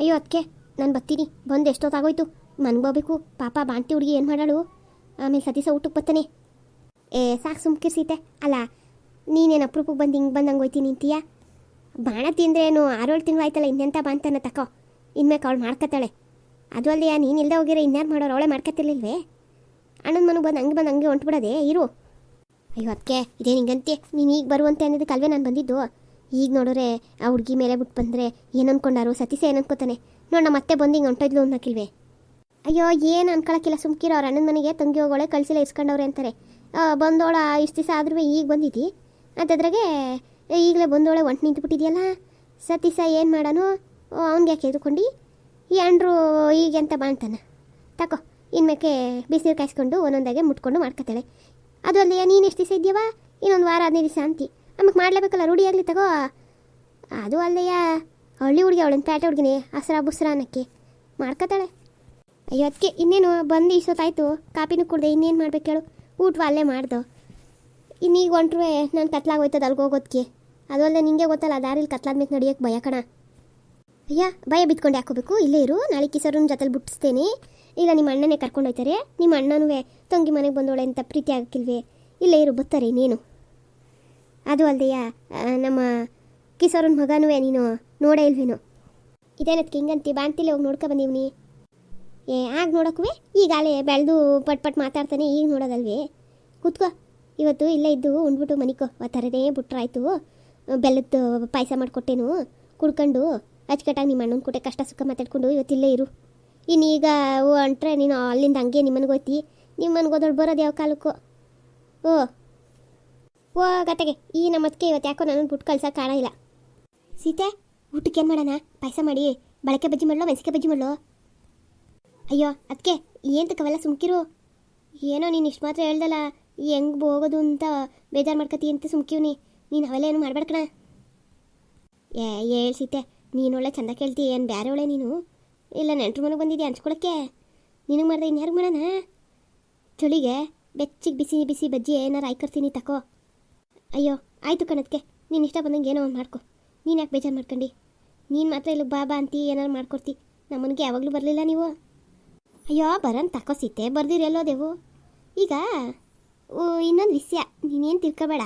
ಅಯ್ಯೋ ಅದಕ್ಕೆ ನಾನು ಬರ್ತೀನಿ. ಬಂದು ಎಷ್ಟೊತ್ತಾಗೋಯ್ತು. ಮನ್ಗೋಬೇಕು. ಪಾಪ ಬಾಂಟಿ ಹುಡುಗಿ ಏನು ಮಾಡಾಳು ಆಮೇಲೆ ಸತೀಸ ಊಟಕ್ಕೆ ಬರ್ತಾನೆ ಏ, ಸಾಕು ಸುಮ್ಕಿರ್ಸೈತೆ ಅಲ್ಲ, ನೀನೇನು ಅಪ್ರೂಪಕ್ಕೆ ಬಂದು ಹಿಂಗೆ ಬಂದಂಗೆ ಹೋಯ್ತೀನಿ ನಿಂತೀಯ? ಬಾಣ ತಿಂದ್ರೇನು ಆರೇಳು ತಿಂಗಳಾಯ್ತಲ್ಲ ಇನ್ನೆಂಥ ಬಾಂತನ ತಕೋ. ಇನ್ಮೇಲೆ ಅವಳು ಮಾಡ್ಕೊತಾಳೆ ಅದು ಅಲ್ಲದೆ ನೀನು ಇಲ್ಲದೆ ಹೋಗಿರೋ ಇನ್ಯಾರು ಮಾಡೋರು ಅವಳೆ ಮಾಡ್ಕೊತಿರ್ಲಿಲ್ವೇ ಅಣ್ಣನ ಮನೆಗೆ ಬಂದು ಹಂಗೆ ಬಂದು ಹಂಗೆ ಹೊಂಟ್ಬಿಡೋದೆ, ಇರು. ಅಯ್ಯೋ ಅದಕ್ಕೆ ಇದೇನು ಹಿಂಗಂತೆ? ನೀನು ಈಗ ಬರುವಂತೆ ಅನ್ನೋದಕ್ಕೆ ಅಲ್ವೇ ನಾನು ಬಂದಿದ್ದು. ಈಗ ನೋಡಿದ್ರೆ ಆ ಹುಡುಗಿ ಮೇಲೆ ಬಿಟ್ಟು ಬಂದರೆ ಏನು ಅನ್ಕೊಂಡಾರು ಸತೀಸ ಏನು ಅನ್ಕೋತಾನೆ. ನೋಡ ಮತ್ತೆ ಬಂದು ಹಿಂಗೆ ಹೊಂಟೋದ್ಲು ಅನ್ನಕ್ಕಿಲ್ವೇ ಅಯ್ಯೋ, ಏನು ಅನ್ಕೊಳಕ್ಕಿಲ್ಲ ಸುಮ್ಕಿರೋ, ಅವ್ರ ಅಣ್ಣನ ಮನೆಗೆ ತಂಗಿ ಹೋಗೋಳೆ, ಕಳಿಸಿಲ್ಲ ಇಸ್ಕೊಂಡವ್ರೆ ಅಂತಾರೆ. ಬಂದೋಳ ಇಷ್ಟು ದಿವಸ ಆದ್ರೂ ಈಗ ಬಂದಿದ್ದಿ. ಅಂತದ್ರಾಗೆ ಈಗಲೇ ಬಂದೋಳೆ ಒಂಟು ನಿಂತ್ಬಿಟ್ಟಿದ್ಯಲ್ಲ? ಸತೀಸ ಏನು ಮಾಡೋನು ಅವ್ನಿಗೆ ಯಾಕೆ ಎದ್ಕೊಂಡು ಈ ಅಂಡ್ರು ಈಗ ಅಂತ ಬಾಣ್ತಾನ ತಕೋ ಇನ್ಮೇಕೆ ಬಿಸಿನೀರು ಕಾಯಿಸ್ಕೊಂಡು ಒಂದೊಂದಾಗೆ ಮುಟ್ಕೊಂಡು ಮಾಡ್ಕೊತಾಳೆ ಅದು ಅಲ್ಲಿ ನೀನು ಎಷ್ಟು ದಿವಸ ಇದೆಯವ ಇನ್ನೊಂದು ವಾರ ಹದಿನೈದು ದಿವಸ ಅಂತಿ. ಆಮೇಲೆ ಮಾಡಲೇಬೇಕಲ್ಲ, ರೂಢಿ ಆಗಲಿ ತಗೋ. ಅದು ಅಲ್ಲಯ್ಯ ಹಳ್ಳಿ ಹುಡುಗಿ ಅವಳು ಪ್ಯಾಟೆ ಹುಡುಗಿನೇ, ಹಸ್ರ ಬುಸ್ರ ಅನ್ನಕ್ಕೆ. ಮಾಡ್ಕೋತಾಳೆ ಅಯ್ಯೋ ಅದಕ್ಕೆ ಇನ್ನೇನು ಬಂದು ಇಷ್ಟೊತ್ತಾಯ್ತು ಕಾಪಿನೂ ಕುಡ್ದೆ ಇನ್ನೇನು ಮಾಡ್ಬೇಕು ಹೇಳು ಊಟ ಅಲ್ಲೇ ಮಾಡ್ದು. ಇನ್ನೀಗ ಹೊಂಟ್ರು ನಾನು ಕತ್ಲಾಗೋಯ್ತದ ಅಲ್ಗೆ ಹೋಗೋದಕ್ಕೆ ಅದು ಅಲ್ಲದೆ ನಿಂಗೆ ಗೊತ್ತಲ್ಲ, ದಾರಿಲಿ ಕತ್ಲಾದ್ಮೇಲೆ ನಡಿಯೋಕ್ಕೆ ಭಯ ಕಣ. ಅಯ್ಯ, ಭಯ ಬಿತ್ಕೊಂಡು ಹಾಕೋಬೇಕು ಇಲ್ಲೇ ಇರು, ನಾಳೆ ಕಿಸರನ್ನ ಜೊತೆಲಿ ಬಿಟ್ಟಿಸ್ತೇನೆ. ಇಲ್ಲ ನಿಮ್ಮ ಅಣ್ಣನೇ ಕರ್ಕೊಂಡು ಹೋಯ್ತಾರೆ. ನಿಮ್ಮ ಅಣ್ಣನೂ ತಂಗಿ ಮನೆಗೆ ಬಂದೋಳೆ ಅಂತ ಪ್ರೀತಿ ಆಗಕ್ಕಿಲ್ವೇ ಇಲ್ಲೇ ಇರು, ಬರ್ತಾರೆ ನೀನು ಅದು ಅಲ್ದೆಯ? ನಮ್ಮ ಕಿಸೋರನ ಮಗನೂ ನೀನು? ನೋಡೇ ಇಲ್ವೇನು? ಇದೇನದಕ್ಕೆ ಹಿಂಗಂತಿ ಬಾಂತಿಲಿ ಹೋಗಿ ನೋಡ್ಕೊ ಬಂದಿವ್ನಿ. ಏ, ಆಗ ನೋಡೋಕ್ಕೂ ಈಗಾಲೇ ಬೆಳೆದು ಪಟ್ ಪಟ್ ಮಾತಾಡ್ತಾನೆ ಈಗ ನೋಡೋದಲ್ವೇ? ಕೂತ್ಕೋ. ಇವತ್ತು ಇಲ್ಲೇ ಇದ್ದು ಉಂಡ್ಬಿಟ್ಟು ಮನಿಕೋ. ಥರದೇ ಬಿಟ್ರಾಯ್ತು. ಬೆಲ್ಲದ್ದು ಪಾಯಸ ಮಾಡಿಕೊಟ್ಟೇನು. ಕುಡ್ಕೊಂಡು ಅಚ್ಚುಕಟ್ಟಾಗಿ ನಿಮ್ಮ ಅಣ್ಣನ ಕೂಟೆ ಕಷ್ಟ ಸುಖ ಮಾತಾಡ್ಕೊಂಡು ಇವತ್ತಿಲ್ಲೇ ಇರು. ಇನ್ನು ಈಗ ಅಂಟ್ರೆ ನೀನು ಅಲ್ಲಿಂದ ಹಂಗೆ ನಿಮ್ಮನಿಗೆ ಹೋಯ್ತಿ. ನಿಮ್ಮನಿಗೆ ಹೋದಳು ಬರೋದು ಯಾವ ಕಾಲಕ್ಕೂ? ಓ ಓ ಗತ್ತೆಗೆ ಈ ನಮ್ಮದಕ್ಕೆ ಇವತ್ತು ಯಾಕೋ ನನ್ನ ಬುಟ್ಟು ಕಳ್ಸೋಕೆ ಕಾಣ ಇಲ್ಲ. ಸೀತೆ, ಊಟಕ್ಕೆ ಏನು ಮಾಡೋಣ? ಪಾಯಸ ಮಾಡಿ. ಬಳಕೆ ಬಜ್ಜಿ ಮಾಡಲೋ ಮೆಣಸಿಕೆ ಬಜ್ಜಿ ಮಾಡಲೋ? ಅಯ್ಯೋ ಅದಕ್ಕೆ ಏನು ತಕ್ಕವೆಲ್ಲ ಸುಮ್ಕಿರು. ಏನೋ ನೀನು ಇಷ್ಟು ಮಾತ್ರ ಹೇಳ್ದಲ್ಲ, ಹೆಂಗೆ ಹೋಗೋದು ಅಂತ ಬೇಜಾರು ಮಾಡ್ಕತಿ ಅಂತ ಸುಮ್ಕಿವ್ನಿ ನೀನು ಅವೆಲ್ಲ ಏನು ಮಾಡ್ಬೇಡ್ಕಣ ಏ ಏ ಹೇಳ್ಸಿತೆ ನೀನು ಒಳ್ಳೆ ಚಂದ ಕೇಳ್ತಿ, ಏನು ಬೇರೆ ಒಳ್ಳೆ ನೀನು? ಇಲ್ಲ, ನೆಂಟ್ರ ಮನೆಗೆ ಬಂದಿದ್ಯಾ ಹಂಚ್ಕೊಳಕ್ಕೆ ನಿನಗೆ ಮಾಡಿದೆ ಇನ್ಯಾರಿಗೆ ಮಾಡೋಣ? ಚಳಿಗೆ ಬೆಚ್ಚಿಗೆ ಬಿಸಿ ಬಿಸಿ ಬಜ್ಜಿ ಏನಾರು ಆಯ್ಕರ್ತೀನಿ ತಕೋ. ಅಯ್ಯೋ, ಆಯಿತು ಕಣದಕ್ಕೆ ನೀನು ಇಷ್ಟ ಬಂದಂಗೆ ಏನೋ ಒಂದು ಮಾಡ್ಕೊ. ನೀನು ಯಾಕೆ ಬೇಜಾರು ಮಾಡ್ಕೊಂಡು? ನೀನು ಮಾತ್ರ ಇಲ್ಲಿಗೆ ಬಾಬಾ ಅಂತಿ, ಏನಾರು ಮಾಡ್ಕೊಡ್ತಿ. ನಮ್ಮನಿಗೆ ಯಾವಾಗಲೂ ಬರಲಿಲ್ಲ ನೀವು. ಅಯ್ಯೋ, ಬರನ್ ತಕೋ ಬರ್ದಿರಿ ಎಲ್ಲೋದೆವು ಈಗ ಇನ್ನೊಂದು ವಿಷಯ, ನೀನೇನು ತಿಳ್ಕೊಬೇಡ?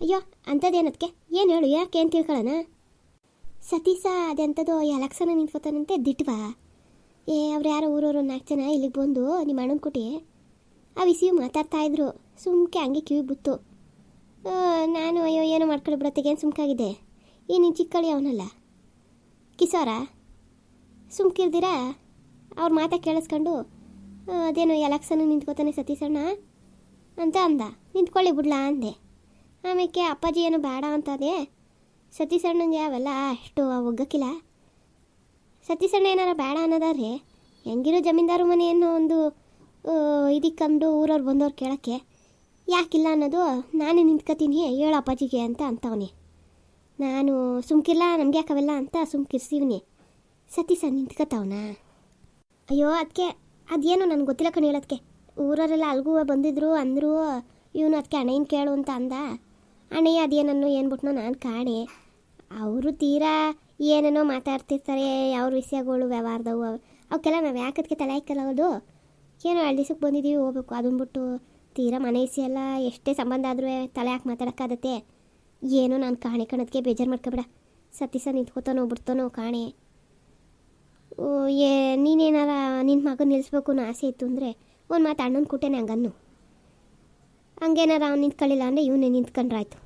ಅಯ್ಯೋ ಅಂಥದ್ದೇನದಕ್ಕೆ ಏನು ಹೇಳು, ಯಾಕೆ ಏನು ತಿಳ್ಕೊಳ್ಳೋಣ ಸತೀಸ ಅದೆಂಥದ್ದು ಎಲೆಕ್ಷನ್ ನಿಂತ್ಕೋತಾನಂತೆ, ದಿಟ್ವಾ. ಏ, ಅವ್ರು ಯಾರೋ ಊರವರು ನಾಲ್ಕು ಜನ ಇಲ್ಲಿಗೆ ಬಂದು ನಿಮ್ಮ ಅಣ್ಣನ ಕುಟಿ ಆ ವಿಷಯ ಮಾತಾಡ್ತಾ ಇದ್ರು. ಸುಮ್ಕೆ ಹಂಗೆ ಕಿವಿ ಬಿತ್ತು. ನಾನು ಅಯ್ಯೋ, ಏನೋ ಮಾಡ್ಕೊಳ್ಳಿ ಬಿಡತ್ತೆಗೇನು ಸುಮ್ಕಾಗಿದೆ ಈ ನೀನು ಚಿಕ್ಕಳಿ ಅವನಲ್ಲ? ಕಿಸೋರ ಸುಮ್ಕಿರ್ದಿರಾ? ಅವ್ರ ಮಾತಾ ಕೇಳಿಸ್ಕೊಂಡು ಅದೇನು ಎಲೆಕ್ಷನ್ ನಿಂತ್ಕೋತಾನೆ ಸತೀಸಣ್ಣ ಅಂತ ಅಂದ. ನಿಂತ್ಕೊಳ್ಳಿ ಬಿಡ್ಲಾ ಅಂದೆ. ಆಮೇಲೆ ಅಪ್ಪಾಜಿ ಏನೋ ಬೇಡ ಅಂತದೆ ಸತೀಸಣ್ಣಂಗೆ ಅವೆಲ್ಲ ಅಷ್ಟು ಒಗ್ಗಕ್ಕಿಲ್ಲ. ಸತೀಸಣ್ಣ ಏನಾರ ಬೇಡ ಅನ್ನೋದಾದ್ರೆ, ಹೆಂಗಿರೋ ಜಮೀನ್ದಾರು ಮನೆ ಒಂದು ಒಂದು ಇದಕ್ಕಂಡು ಊರವ್ರು ಬಂದವ್ರು ಕೇಳೋಕ್ಕೆ ಯಾಕಿಲ್ಲ ಅನ್ನೋದು ನಾನೇ ನಿಂತ್ಕೋತೀನಿ, ಹೇಳು ಅಪ್ಪಾಜಿಗೆ ಅಂತ ಅಂತವನೆ. ನಾನು ಸುಮ್ಕಿಲ್ಲ ನಮ್ಗೆ ಯಾಕವೆಲ್ಲ ಅಂತ ಸುಮ್ಕಿರ್ಸಿವ್ನಿ. ಸತೀಶ ನಿಂತ್ಕೋತಾವನಾ? ಅಯ್ಯೋ ಅದಕ್ಕೆ ಅದೇನೋ ನನಗೆ ಗೊತ್ತಿಲ್ಲ ಕಣ ಹೇಳೋದಕ್ಕೆ ಊರವರೆಲ್ಲ ಅಲ್ಗೂ ಬಂದಿದ್ರು, ಅಂದರು, ಇವನು ಅದಕ್ಕೆ ಅಣ್ಣಯ್ಯನ ಕೇಳು ಅಂತ ಅಂದ. ಅಣ್ಣಯ್ಯ ಅದೇನನ್ನು ಏನು ಬಿಟ್ನೋ ನಾನು ಕಾಣೆ. ಅವರು ತೀರಾ ಏನೇನೋ ಮಾತಾಡ್ತಿರ್ತಾರೆ, ಅವ್ರ ವಿಷಯಗಳು, ವ್ಯವಹಾರದವು ಅವಕ್ಕೆಲ್ಲ ನಾವು ಯಾಕದಕ್ಕೆ ತಲೆ ಹಾಕಲ್ಲೋದು ಏನೋ ಎರಡು ದಿವ್ಸಕ್ಕೆ ಬಂದಿದ್ದೀವಿ ಹೋಗ್ಬೇಕು. ಅದನ್ನ ಬಿಟ್ಟು ತೀರಾ ಮನೆ ವಿಷಯ ಎಲ್ಲ ಎಷ್ಟೇ ಸಂಬಂಧ ಆದರೂ ತಲೆ ಹಾಕಿ ಮಾತಾಡೋಕ್ಕಾಗತ್ತೆ. ಏನೋ ನಾನು ಕಾಣೆ ಕಣದಕ್ಕೆ ಬೇಜಾರು ಮಾಡ್ಕೊಬೇಡ. ಸತೀಸ ನಿಂತ್ಕೋತಾನೋ ಬಿಡ್ತಾನೋ ಕಾಣೆ. ಓ, ಏ ನೀನೇನಾರ ನಿನ್ನ ಮಗನ ನಿಲ್ಲಿಸ್ಬೇಕು ಅನ್ನೋ ಆಸೆ ಇತ್ತು ಅಂದರೆ ಒಂದು ಮಾತು ಅಣ್ಣನ ಕೊಟ್ಟೇನೆ ಹಂಗನ್ನು. ಹಂಗೇನಾರ ಅವ್ನು ನಿಂತ್ಕೊಳ್ಳಿಲ್ಲ ಅಂದರೆ ಇವನೇ ನಿಂತ್ಕೊಂಡ್ರಾಯ್ತು.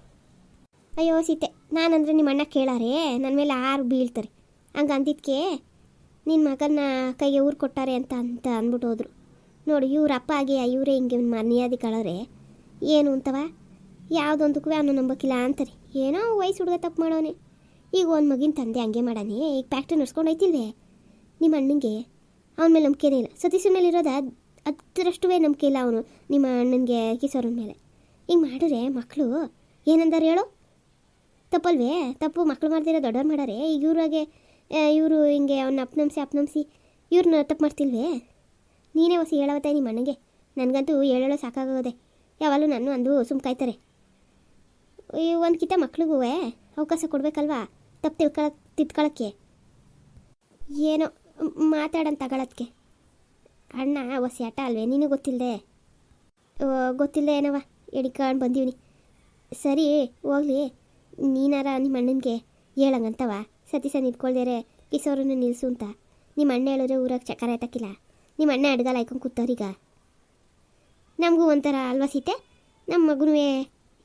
ಅಯ್ಯೋ ಸೀತೆ ನಾನಂದರೆ ನಿಮ್ಮ ಅಣ್ಣ ಕೇಳಾರೆ? ನನ್ನ ಮೇಲೆ ಆರು ಬೀಳ್ತಾರೆ. ಹಂಗೆ ಅಂದಿದ್ಕೆ ನಿನ್ನ ಮಗನ ಕೈಗೆ ಊರು ಕೊಟ್ಟಾರೆ ಅಂತ ಅಂತ ಅಂದ್ಬಿಟ್ಟು ಹೋದ್ರು. ನೋಡು, ಇವ್ರ ಅಪ್ಪ ಆಗಿ ಇವರೇ ಹಿಂಗೆ ಮರ್ಯಾದೆ ಕಳೋರೆ ಏನು ಅಂತವ? ಯಾವುದೊಂದಕ್ಕೂ ಅವನು ನಂಬಕ್ಕಿಲ್ಲ ಅಂತಾರೆ. ಏನೋ ವಯಸ್ಸು ಹುಡುಗ ತಪ್ಪು ಮಾಡೋನೆ. ಈಗ ಒಂದು ಮಗಿನ ತಂದೆ ಹಂಗೆ ಮಾಡಾನೆ, ಈಗ ಫ್ಯಾಕ್ಟ್ರಿ ನಡ್ಸ್ಕೊಂಡು ಐತಿಲ್ವೇ ನಿಮ್ಮ ಅಣ್ಣನಿಗೆ? ಅವನ ಮೇಲೆ ನಂಬಿಕೆನೇ ಇಲ್ಲ. ಸತೀಶನ ಮೇಲೆ ಇರೋದು ಅದು ಹತ್ತರಷ್ಟುವೇ ನಂಬಿಕೆ ಇಲ್ಲ ಅವನು, ನಿಮ್ಮ ಅಣ್ಣನಿಗೆ ಕಿಸೋರನ ಮೇಲೆ. ಹಿಂಗೆ ಮಾಡಿದ್ರೆ ಮಕ್ಕಳು ಏನಂದಾರೆ ಹೇಳು? ತಪ್ಪಲ್ವೇ? ತಪ್ಪು ಮಕ್ಕಳು ಮಾಡ್ತಿರೋ ದೊಡ್ಡವ್ರು ಮಾಡಾರೆ. ಈಗ ಇವ್ರಾಗೆ ಇವರು ಹಿಂಗೆ ಅವ್ನ ಅಪ್ನಂಬಿಸಿ ಅಪ್ನಂಬಿಸಿ ಇವ್ರನ್ನ ತಪ್ಪು ಮಾಡ್ತಿಲ್ವೇ? ನೀನೇ ಹೊಸ ಹೇಳವತ್ತೆ ನಿಮ್ಮ ಅಣ್ಣಗೆ? ನನಗಂತೂ ಹೇಳೋ ಸಾಕಾಗೋದೆ. ಯಾವಾಗಲೂ ನಾನು ಅಂದು ಸುಮ್ಕಾಯ್ತಾರೆ ಒಂದು ಕಿತ ಮಕ್ಳಿಗೂ ಅವಕಾಶ ಕೊಡಬೇಕಲ್ವಾ? ತಪ್ಪು ತಿಳ್ಕೊಳಕ್ ತಿದ್ಕೊಳಕ್ಕೆ ಏನೋ ಮಾತಾಡೋಣ ತಗೊಳತ್ಗೆ ಅಣ್ಣ ಹೊಸಿ ಆಟ ಅಲ್ವೇ? ನೀನು ಗೊತ್ತಿಲ್ಲದೆ ಗೊತ್ತಿಲ್ಲದೆ ಏನವ ಎಡಿಕೊಂಡು ಬಂದೀವಿ ಸರಿ, ಹೋಗ್ಲಿ. ನೀನಾರ ನಿಮ್ಮ ಅಣ್ಣನಿಗೆ ಹೇಳಂಗಂತವ ಸತೀಸ ನಿಂತ್ಕೊಳ್ದೇರೆ ಕಿಸೋರನ್ನು ನಿಲ್ಲಿಸು ಅಂತ. ನಿಮ್ಮ ಅಣ್ಣ ಹೇಳಿದ್ರೆ ಊರಾಗ ಚಕರ ನಿಮ್ಮ ಅಣ್ಣ ಅಡ್ಗಲ್ ಹಾಯ್ಕೊಂಡು ಕೂತವ್ರೀಗ ನಮಗೂ ಒಂಥರ ಅಲ್ವಾ ಸೀತೆ? ನಮ್ಮ ಮಗನೂ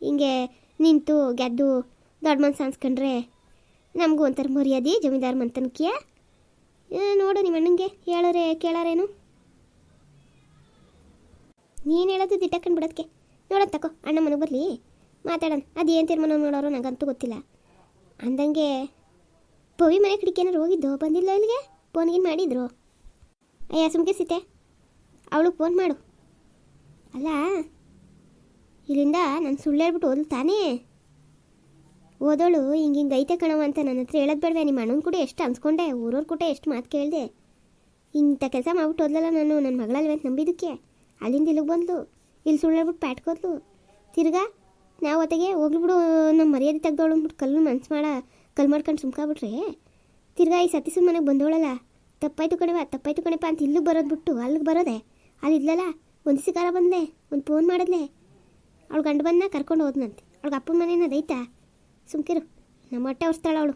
ಹಿಂಗೆ ನಿಂತು ಗೆದ್ದು ದೊಡ್ಡ ಮನ್ಸು ಅನ್ಸ್ಕೊಂಡ್ರೆ ನಮಗೂ ಒಂಥರ ಮರ್ಯಾದೆ, ಜಮೀನ್ದಾರ್ ಮಂತನಕಿಯ? ನೋಡು ನಿಮ್ಮ ಅಣ್ಣಂಗೆ ಹೇಳೋರೆ, ಕೇಳೋರೇನು? ನೀನು ಹೇಳೋದು ದಿಟ್ಟಕ್ಕಂಡು ಬಿಡೋದಕ್ಕೆ ನೋಡೋಣ ತಕೋ, ಅಣ್ಣ ಮನೆಗೆ ಬರಲಿ. ಮಾತಾಡೋಣ ಅದು ಏನು ತೀರ್ಮಾನ ನೋಡೋರು ನನಗಂತೂ ಗೊತ್ತಿಲ್ಲ. ಅಂದಂಗೆ, ಪವಿ ಮನೆ ಕಡೆಗೆ ಏನಾರು ಹೋಗಿದ್ದು? ಬಂದಿಲ್ಲ ಇಲ್ಲಿಗೆ? ಫೋನ್ಗಿನ್ ಮಾಡಿದ್ರು? ಅಯ್ಯ, ಸುಮ್ಕೆ ಸೀತೆ ಅವಳಿಗೆ ಫೋನ್ ಮಾಡು. ಅಲ್ಲ, ಇಲ್ಲಿಂದ ನಾನು ಸುಳ್ಳು ಹೇಳ್ಬಿಟ್ಟು ಓದ್ಲು ತಾನೇ? ಓದೋಳು ಹಿಂಗೆ ಹಿಂಗೆ ಐತೆ ಕಣವ ಅಂತ ನನ್ನ ಹತ್ರ ಹೇಳೋದು ಬೇಡವೆ, ನಿಮ್ಮ ಅಣ್ಣನ ಕೂಡ ಎಷ್ಟು ಅನ್ಸ್ಕೊಂಡೆ, ಊರವ್ರ ಕೂಡ ಎಷ್ಟು ಮಾತು ಕೇಳಿದೆ. ಇಂಥ ಕೆಲಸ ಮಾಡ್ಬಿಟ್ಟು ಓದ್ಲಲ್ಲ ನಾನು ನನ್ನ ಮಗಳಲ್ವೇ ಅಂತ ನಂಬಿದ್ದಕ್ಕೆ. ಅಲ್ಲಿಂದ ಇಲ್ಲಿಗೆ ಬಂದ್ಲು. ಇಲ್ಲಿ ಸುಳ್ಳು ಹೇಳ್ಬಿಟ್ಟು ಪ್ಯಾಟ್ಕೋದ್ಲು ತಿರ್ಗಾ, ನಾವು ಹೊತ್ತಿಗೆ ಹೋಗ್ಲಿಬಿಡು ನಮ್ಮ ಮರ್ಯಾದೆ ತೆಗ್ದೋಳು ಅಂದ್ಬಿಟ್ಟು ಕಲ್ಲು ಮನ್ಸು ಮಾಡ ಕಲ್ ಮಾಡ್ಕೊಂಡು ಸುಮ್ಕಾಬಿಟ್ರೆ ತಿರ್ಗಾ ಈ ಸತೀಸು ಮನೆಗೆ ಬಂದವಳಲ್ಲ ತಪ್ಪಾಯ್ತು ಕಣವ ತಪ್ಪಾಯ್ತು ಕಣಪ್ಪ ಅಂತ ಇಲ್ಲಿಗೆ ಬರೋದು ಬಿಟ್ಟು ಅಲ್ಲಿಗೆ ಬರೋದೆ? ಅಲ್ಲಿ ಇದ್ಲಲ್ಲ? ಒಂದು ಸಿಕಾರ ಬಂದೆ ಒಂದು ಫೋನ್ ಮಾಡಿದ್ಲೆ ಅವಳು ಗಂಡು ಬಂದ ಕರ್ಕೊಂಡು ಹೋದ್ನಂತೆ. ಅವಳಿಗೆ ಅಪ್ಪನ ಮನೇನ ಅದೈತಾ ಸುಮ್ಕಿರು. ನಮ್ಮ ಹೊಟ್ಟೆ ಒರೆಸ್ತಾಳ ಅವಳು.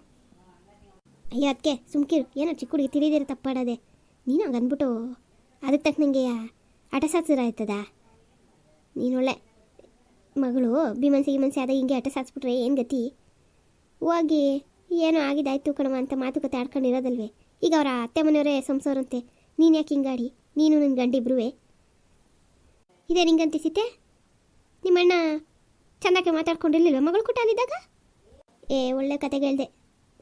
ಅಯ್ಯೋ ಅದಕ್ಕೆ ಸುಮ್ಕಿರು. ಏನೋ ಚಿಕ್ಕ ಹುಡುಗಿ ತಿಳಿದಿರ ತಪ್ಪಾಡೋದೆ. ನೀನು ಹಂಗೆ ಅಂದ್ಬಿಟ್ಟು ಅದಕ್ಕೆ ತಕ್ಕನಂಗೆ ಅಟ ಸಾಕ್ಸಿರ ಆಯ್ತದ? ಒಳ್ಳೆ ಮಗಳು ಬಿಮನ್ಸಿ ಗಿಮನ್ಸಿ ಆದಾಗ ಹಿಂಗೆ ಹಠ ಸಾಕ್ಸ್ಬಿಟ್ರೆ ಏನು ಗತಿ? ಹೋಗಿ, ಏನೋ ಆಗಿದ್ದಾಯ್ತು ಕಣವ ಅಂತ ಮಾತುಕತೆ ಆಡ್ಕೊಂಡಿರೋದಲ್ವೇ? ಈಗ ಅವರ ಅತ್ತೆ ಮನೆಯವರೇ ಸಂಸೋರಂತೆ. ನೀನು ಯಾಕೆ ಹಿಂಗಾಡಿ? ನೀನು ನನ್ನ ಗಂಡಿಬ್ರುವೆ? ಇದೇ ನಿಂಗಂತಿಸಿತೆ ನಿಮ್ಮಣ್ಣ ಚೆನ್ನಾಗಿ ಮಾತಾಡ್ಕೊಂಡಿರ್ಲಿಲ್ವ ಮಗಳು ಕೂಟ ಅಲ್ಲಿದ್ದಾಗ? ಏ, ಒಳ್ಳೆ ಕತೆಗಳ್ದೆ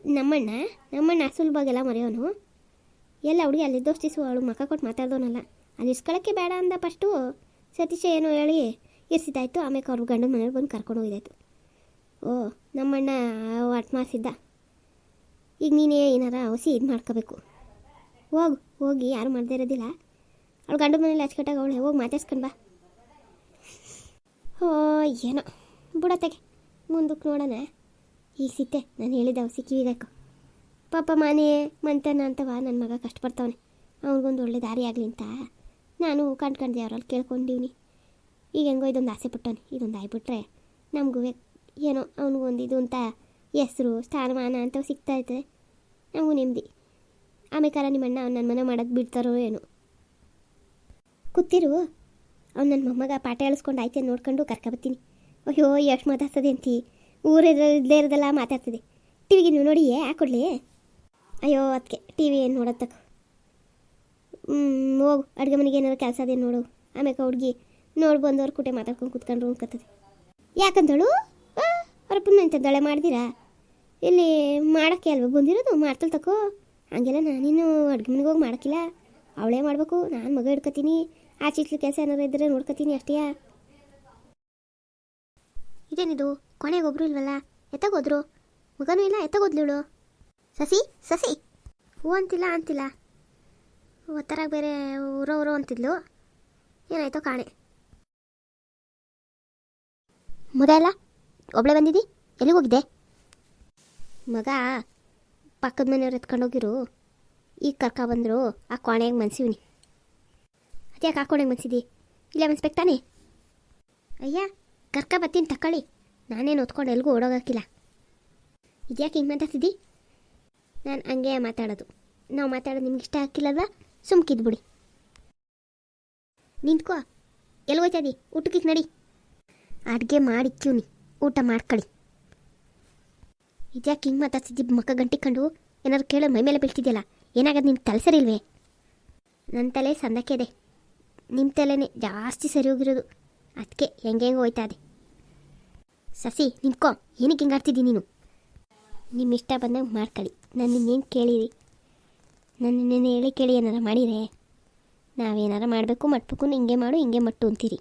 ನಮ್ಮಣ್ಣ ನಮ್ಮಣ್ಣ ಸುಲಭಾಗೆಲ್ಲ ಮರೆಯೋನು. ಎಲ್ಲ ಹುಡುಗಿ ಅಲ್ಲಿ ದೋಸ್ತಿಸು ಅವಳು ಮಕ್ಕ ಕೊಟ್ಟು ಮಾತಾಡ್ದೋನಲ್ಲ ಅಲ್ಲಿ ಇಸ್ಕೊಳಕ್ಕೆ ಬೇಡ ಅಂದ ಫಸ್ಟು ಸತೀಶ ಏನೋ ಹೇಳಿ ಇರಿಸಿದಾಯ್ತು ಆಮೇಲೆ ಅವ್ರ ಗಂಡನ ಮನೆಯವ್ರು ಬಂದು ಕರ್ಕೊಂಡು ಹೋಗಿದ್ದಾಯ್ತು. ಓ, ನಮ್ಮಣ್ಣ ಒಟ್ಟು ಮಾಡಿಸಿದ್ದ ಈಗ ನೀನೇ ಏನಾರ ಹೊಸಿ ಇದು ಮಾಡ್ಕೋಬೇಕು. ಹೋಗು, ಹೋಗಿ ಯಾರು ಮಾಡದೇ ಇರೋದಿಲ್ಲ. ಅವಳು ಗಂಡು ಮನೇಲಿ ಹಚ್ಕಟ್ಟಾಗ ಅವಳೆ ಹೋಗಿ ಮಾತಾಡ್ಸ್ಕೊಂಡು ಬಾ. ಹೋ, ಏನೋ. ಬಿಡತ್ತಾಗೆ ಮುಂದಕ್ಕೆ ನೋಡೋಣ. ಈಗ ಸಿತ್ತೆ ನಾನು ಹೇಳಿದ ಅವಸಿ ಕಿವಿಗಾಕು ಪಾಪ ಮಾನೇ ಮಂತನ ಅಂತವ ನನ್ನ ಮಗ ಕಷ್ಟಪಡ್ತಾವನೆ. ಅವನಿಗೊಂದು ಒಳ್ಳೆ ದಾರಿ ಆಗಲಿ ಅಂತ ನಾನು ಕಂಡ್ಕಂಡು ಅವರಲ್ಲಿ ಕೇಳ್ಕೊಂಡಿವ್ನಿ. ಈಗ ಹೆಂಗೋ ಇದೊಂದು ಆಸೆ ಪಟ್ಟವನೆ. ಇದೊಂದು ಆಗ್ಬಿಟ್ರೆ ನಮಗೂ ಏನೋ ಅವನಿಗೊಂದು ಇದು ಅಂತ ಹೆಸ್ರು, ಸ್ಥಾನಮಾನ ಅಂತ ಸಿಗ್ತಾ ಇರ್ತದೆ ನಮಗೂ ನೆಮ್ಮದಿ. ಆಮೇಲೆ ನಿಮ್ಮ ಅಣ್ಣ ನನ್ನ ಮನೆ ಮಾಡೋದು ಬಿಡ್ತಾರೋ ಏನು. ಕೂತಿರು. ಅವ್ನು ನನ್ನ ಮೊಮ್ಮಗ ಪಾಠ ಹೇಳಿಸ್ಕೊಂಡು ಆಯ್ತು ನೋಡ್ಕೊಂಡು ಕರ್ಕೊಬತ್ತೀನಿ ಅಯ್ಯೋ ಎಷ್ಟು ಮಾತಾಡ್ತದೆ ಅಂತಿ. ಊರಿಲ್ಲೇ ಇರೋದೆಲ್ಲ ಮಾತಾಡ್ತದೆ ಟಿವಿಗೆ ನೀವು ನೋಡಿ ಹಾಕೊಡ್ಲಿ ಅಯ್ಯೋ ಅದಕ್ಕೆ ಟಿ ವಿ ಏನು ನೋಡೋದು ಹ್ಞೂ ಹೋಗು. ಅಡುಗೆ ಮನೆಗೆ ಏನಾದ್ರು ಕೆಲಸ ಅದೇನು ನೋಡು. ಆಮೇಲೆ ಹುಡುಗಿ ನೋಡಿ ಬಂದವ್ರು ಕೂಟೆ ಮಾತಾಡ್ಕೊಂಡು ಕೂತ್ಕೊಂಡ್ರು ಅನ್ಕೋತದೆ ಯಾಕಂದಳು ಅವ್ರ ಪುಣ್ಯ ಅಂತಂದಳೆ ಮಾಡ್ದಿರಾ? ಇಲ್ಲಿ ಮಾಡೋಕ್ಕೆ ಅಲ್ವ ಬಂದಿರೋದು? ಮಾಡ್ತಲ್ ತಕೋ. ಹಂಗೆಲ್ಲ ನಾನೇನು ಅಡುಗೆ ಮನೆಗೆ ಹೋಗಿ ಮಾಡೋಕ್ಕಿಲ್ಲ. ಅವಳೇ ಮಾಡಬೇಕು, ನಾನು ಮಗ ಹಿಡ್ಕೊತೀನಿ. ಆ ಕೆಲಸ ಏನಾರು ಇದ್ದರೆ ನೋಡ್ಕೊತೀನಿ ಅಷ್ಟೇ. ಇದೇನಿದು? ಕೊನೆಗೆ ಒಬ್ರು ಇಲ್ವಲ್ಲ? ಎತ್ತಗೋದ್ರು? ಮಗನೂ ಇಲ್ಲ ಎತ್ತಗೋದ್ಲಿವಳು ಸಸಿ ಸಸಿ! ಹೂ ಅಂತಿಲ್ಲ ಅಂತಿಲ್ಲ. ಒತ್ತರಾಗ ಬೇರೆ ಊರೋ ಊರೋ ಅಂತಿದ್ಲು. ಏನಾಯ್ತೋ ಕಾಣೆ. ಎಲ್ಲ ಒಬ್ಳೆ ಬಂದಿದ್ದಿ ಎಲ್ಲಿಗೆ ಹೋಗಿದ್ದೆ? ಮಗ, ಪಕ್ಕದ ಮನೆಯವ್ರು ಎತ್ಕೊಂಡೋಗಿರು ಈಗ ಕರ್ಕ ಬಂದರು. ಆ ಕೋಣೆಗೆ ಮನ್ಸಿವ್ನಿ. ಅದ್ಯಾಕೆ ಆ ಕೋಣೆಗೆ ಮನ್ಸಿದ್ದಿ ಇಲ್ಲ ಮನ್ಸ್ಬೇಕು ತಾನೆ? ಅಯ್ಯ, ಕರ್ಕ ಬತ್ತೀನಿ ತಕೊಳ್ಳಿ ನಾನೇನು ಓದ್ಕೊಂಡು ಎಲ್ಗೂ ಓಡೋಗಕ್ಕಿಲ್ಲ ಇದ್ಯಾಕೆ ಹಿಂಗೆ ಮಾತಾಡ್ತಿದ್ದಿ? ನಾನು ಹಂಗೆ ಮಾತಾಡೋದು. ನಾವು ಮಾತಾಡೋದು ನಿಮ್ಗೆ ಇಷ್ಟ ಆಗ್ತಿಲ್ಲಲ್ವಾ? ಸುಮ್ಕಿದ್ಬಿಡಿ ನಿಂತ್ಕೋ. ಎಲ್ಲಿ ಹೋಯ್ತದಿ ಊಟಕ್ಕೆ ನಡಿ. ಅಡುಗೆ ಮಾಡಿಕ್ಕಿವ್ನಿ ಊಟ ಮಾಡ್ಕೊಳ್ಳಿ ಇದ್ಯಾಕೆ ಹಿಂಗೆ ಮಾತಾಡ್ತಿದ್ದಿ ಮಕ್ಕ ಗಂಟಿಕೊಂಡು ಏನಾದ್ರು ಕೇಳೋ, ಮೈ ಮೇಲೆ ಬೀಳ್ತಿದ್ಯಲ್ಲ ಏನಾಗದು ನಿನ್ನ ತಲೆ ಸರಿ ಇಲ್ವೇ? ನನ್ನ ತಲೆ ಸಂದಕ್ಕೆ ಇದೆ. ನಿಮ್ಮ ತಲೆನೇ ಜಾಸ್ತಿ ಸರಿ ಹೋಗಿರೋದು. ಅದಕ್ಕೆ ಹೆಂಗೆ ಹೆಂಗೆ ಹೋಯ್ತಾ ಇದೆ. ಸಸಿ ನಿಂತ್ಕೊ ಏನಕ್ಕೆ ಹಿಂಗೆ ಆಡ್ತಿದ್ದಿ ನೀನು? ನಿಮ್ಮ ಇಷ್ಟ ಬಂದಂಗೆ ಮಾಡ್ಕೊಳ್ಳಿ ನಾನು ನಿನ್ನೇನು ಕೇಳಿರಿ? ನಾನು ನಿನ್ನೆ ಹೇಳಿ ಕೇಳಿ ಏನಾರ ಮಾಡಿರೇ ನಾವೇನಾರ ಮಾಡಬೇಕು ಮಟ್ಬೇಕು ಹಿಂಗೆ ಮಾಡು, ಹಿಂಗೆ ಮಟ್ಟು ಅಂತೀರಿ.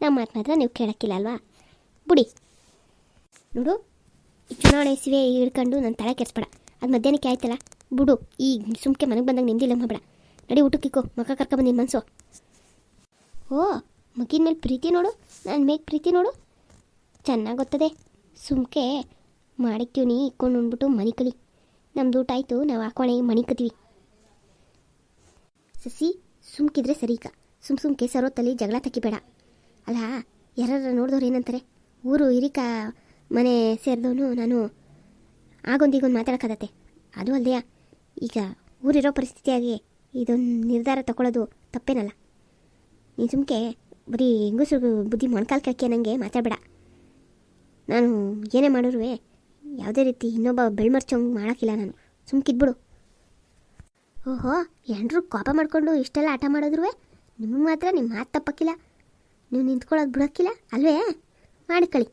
ನಮ್ಮ ಮಾತು ಮಾತ್ರ ನೀವು ಕೇಳೋಕ್ಕಿಲ್ಲ ಅಲ್ವಾ? ಬಿಡಿ. ನೋಡು ಚುನಾವಣೆ ಸಿವೆ ಹಿಡ್ಕೊಂಡು ನನ್ನ ತಲೆ ಕೆಡಿಸ್ಬೇಡ. ಅದು ಮಧ್ಯಾಹ್ನಕ್ಕೆ ಆಯ್ತಲ್ಲ? ಬಿಡು, ಈ ಸುಮ್ಕೆ ಮನೆಗೆ ಬಂದಾಗ ನಿಂದಿಲ್ಲ ಮಾಡಬೇಡ ನಡಿ ಊಟಕ್ಕಿಕ್ಕೋ ಮಕ್ಕ ಕರ್ಕೊಂಬಂದಿನ ಮನಸ್ಸು ಓ, ಮಗಿನ ಮೇಲೆ ಪ್ರೀತಿ ನೋಡು ನನ್ನ ಮೇಲೆ ಪ್ರೀತಿ ನೋಡು. ಚೆನ್ನಾಗಿ ಗೊತ್ತದೆ ಸುಮ್ಕೆ ಮಾಡಿಕ್ತೀವಿ ನೀ ಇಕ್ಕೊಂಡು ಉಂಡ್ಬಿಟ್ಟು ಮನೆ ಕಲಿ. ನಮ್ದು ಊಟ ಆಯಿತು, ನಾವು ಹಾಕೋಣೆ, ಮನೆ ಕತೀವಿ ಸಸಿ, ಸುಮ್ಕಿದ್ರೆ ಸರಿ ಈಗ. ಸುಮ್ ಸುಮ್ಕೆ ಸರೋತ್ತಲ್ಲಿ ಜಗಳ ತಕ್ಕಿಬೇಡ. ಅಲ್ಲ ಯಾರು ನೋಡಿದವ್ರು ಏನಂತಾರೆ? ಊರು ಹಿರಿಕ ಮನೆ ಸೇರಿದವನು ನಾನು ಆಗೊಂದೀಗೊಂದು ಮಾತಾಡೋಕ್ಕಾಗತ್ತೆ. ಅದು ಅಲ್ಲದೆ ಈಗ ಊರಿರೋ ಪರಿಸ್ಥಿತಿಯಾಗಿ ಇದೊಂದು ನಿರ್ಧಾರ ತಗೊಳ್ಳೋದು ತಪ್ಪೇನಲ್ಲ. ನೀನು ಸುಮ್ಕೆ ಬರೀ ಹೆಂಗಸರು ಬುದ್ಧಿ ಮೊಣಕಾಲು ಕಕ್ಕೆ ನನಗೆ ಮಾತಾಡಬೇಡ. ನಾನು ಏನೇ ಮಾಡಿದ್ರು ಯಾವುದೇ ರೀತಿ ಇನ್ನೊಬ್ಬ ಬೆಳ್ಮರ್ಚೋಂಗೆ ಮಾಡೋಕ್ಕಿಲ್ಲ ನಾನು. ಸುಮ್ಕಿದ್ಬಿಡು. ಓಹೋ ಎಂಡ್ರು ಕೋಪ ಮಾಡಿಕೊಂಡು ಇಷ್ಟೆಲ್ಲ ಆಟ ಮಾಡಿದ್ರು ನಿಮಗೆ ಮಾತ್ರ ನಿಮ್ಮ ಮಾತು ತಪ್ಪಕ್ಕಿಲ್ಲ. ನೀವು ನಿಂತ್ಕೊಳ್ಳೋದು ಬಿಡೋಕ್ಕಿಲ್ಲ, ಅಲ್ವೇ? ಮಾಡ್ಕೊಳ್ಳಿ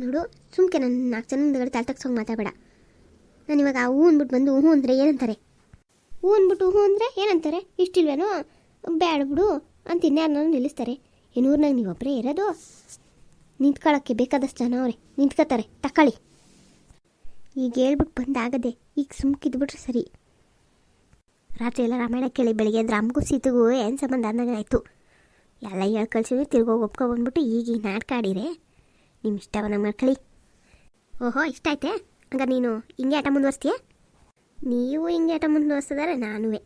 ನೋಡು, ಸುಮ್ಕೆ ನನ್ನ ನಾಲ್ಕು ಜನ ಮುಂದಗಡೆ ತಲೆ ತಗ್ಸೋಂಗೆ ಮಾತಾಡಬೇಡ. ನಾನು ಇವಾಗ ಹೂ ಅಂದ್ಬಿಟ್ಟು ಬಂದು ಹೂ ಅಂದರೆ ಏನಂತಾರೆ? ಹೂ ಅಂದ್ಬಿಟ್ಟು ಹೂ ಅಂದರೆ ಏನಂತಾರೆ? ಇಷ್ಟಿಲ್ವೇನೋ? ಬೇಡ ಬಿಡು ಅಂತ ಇನ್ನೇನೋ ನಿಲ್ಲಿಸ್ತಾರೆ. ಏನೂರ್ನಾಗ ನೀವೊಬ್ಬರೇ ಇರೋದು? ನಿಂತ್ಕೊಳ್ಳೋಕ್ಕೆ ಬೇಕಾದಷ್ಟು ಜನ ಅವರೇ, ನಿಂತ್ಕೋತಾರೆ ತಕೊಳ್ಳಿ ಈಗ ಹೇಳ್ಬಿಟ್ಟು ಬಂದಾಗದೆ, ಈಗ ಸುಮ್ಕಿದ್ಬಿಟ್ರೆ ಸರಿ. ರಾತ್ರಿ ಎಲ್ಲ ರಾಮಾಯಣ ಕೇಳಿ ಬೆಳಿಗ್ಗೆ ಅಂದ್ರೆ ರಾಮಗೂ ಸೀತೆಗೂ ಏನು ಸಂಬಂಧ ಅಂದಂಗೆ ಆಯಿತು. ಎಲ್ಲ ಹೇಳ್ಕಳ್ಸಿದ್ರೆ ತಿರ್ಗೋಗಿ ತಿರ್ಗೋಗಿ ಒಪ್ಕೊಬಂದ್ಬಿಟ್ಟು ಈಗ ಈ ನಾಟಕ ನಿಮ್ಮ ಇಷ್ಟವನ್ನ ಮಾಡ್ಕೊಳ್ಳಿ ಓಹೋ, ಇಷ್ಟ ಆಯ್ತೆ? ಹಂಗಾರೆ ನೀನು ಹಿಂಗೆ ಆಟ ಮುಂದುವರ್ಸ್ತೀಯ? ನೀವು ಹಿಂಗೆ ಆಟ ಮುಂದುವರ್ಸಿದಾರೆ ನಾನುವೇ.